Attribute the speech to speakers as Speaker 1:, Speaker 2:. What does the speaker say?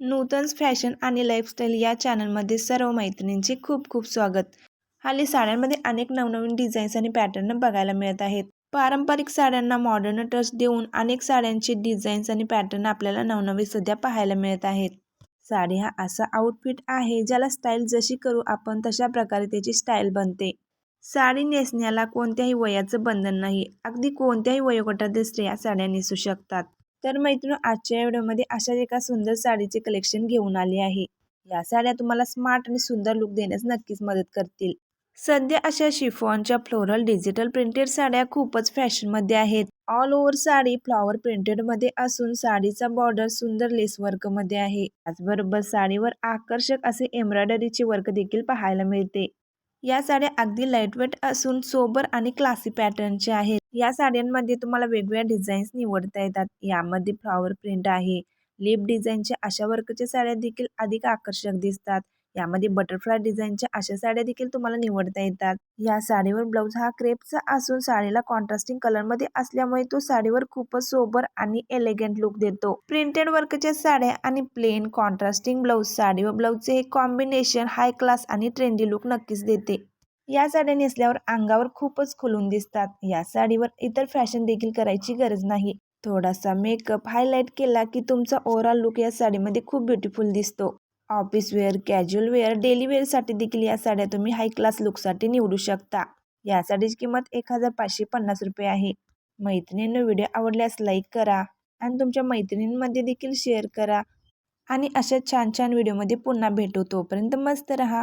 Speaker 1: Nutan's fashion आणि lifestyle या चॅनलमध्ये सर्व मैत्रिणींचे खूप खूप स्वागत. हल्ली साड्यांमध्ये अनेक नवनवीन डिझाईन्स आणि पॅटर्न बघायला मिळत आहेत. पारंपरिक साड्यांना मॉडर्न टच देऊन अनेक साड्यांचे डिझाईन्स आणि पॅटर्न आपल्याला नवनवीन सध्या पाहायला मिळत आहेत. साडी हा असा आउटफिट आहे ज्याला स्टाईल जशी करू आपण तशा प्रकारे त्याची स्टाईल बनते. साडी नेसण्याला कोणत्याही वयाचं बंधन नाही. अगदी कोणत्याही वयोगटातील स्त्रिया साड्या नेसू शकतात. तर मैत्रिणी आजच्या व्हिडिओमध्ये अशाच एका सुंदर साडीचे कलेक्शन घेऊन आले आहे. या साड्या तुम्हाला स्मार्ट आणि सुंदर लुक देण्यास नक्कीच मदत करतील. सध्या अशा शिफॉनच्या फ्लोरल डिजिटल प्रिंटेड साड्या खूपच फॅशनमध्ये आहेत. ऑल ओव्हर साडी फ्लॉवर प्रिंटेडमध्ये असून साडीचा बॉर्डर सुंदर लेस वर्कमध्ये आहे. त्याचबरोबर साडीवर आकर्षक असे एम्ब्रॉयडरीचे वर्क देखील पाहायला मिळते. या साड्या अगदी लाईटवेट असून सोबर आणि क्लासी पॅटर्नच्या आहेत. या साड्यांमध्ये तुम्हाला वेगवेगळ्या डिझाईन्स निवडता येतात. यामध्ये फ्लॉवर प्रिंट आहे. लिप डिझाईनच्या अशा वर्कच्या साड्या देखील अधिक आकर्षक दिसतात. यामध्ये बटरफ्लाय डिझाईनच्या अशा साड्या देखील तुम्हाला निवडता येतात. या साडीवर ब्लाऊज हा क्रेपचा असून साडीला कॉन्ट्रास्टिंग कलरमध्ये असल्यामुळे तो साडीवर खूपच सोबर आणि एलिगंट लुक देतो. प्रिंटेड वर्कच्या साड्या आणि प्लेन कॉन्ट्रास्टिंग ब्लाऊज साडी व ब्लाऊजचे हे कॉम्बिनेशन हाय क्लास आणि ट्रेंडी लुक नक्कीच देते. या साड्या नेसल्यावर अंगावर खूपच खुलून दिसतात. या साडीवर इतर फॅशन देखील करायची गरज नाही. थोडासा मेकअप हायलाईट केला की तुमचा ओव्हरऑल लुक या साडीमध्ये खूप ब्युटिफुल दिसतो. Office wear casual wear daily वेअरसाठी देखील या साड्या तुम्ही हाय क्लास लुकसाठी निवडू शकता. या साडीची किंमत एक हजार पाचशे पन्नास रुपये आहे. मैत्रिणींना व्हिडिओ आवडल्यास लाईक करा आणि तुमच्या मैत्रिणींमध्ये देखील शेअर करा. आणि अशा छान छान व्हिडिओमध्ये पुन्हा भेटू. तोपर्यंत मस्त रहा.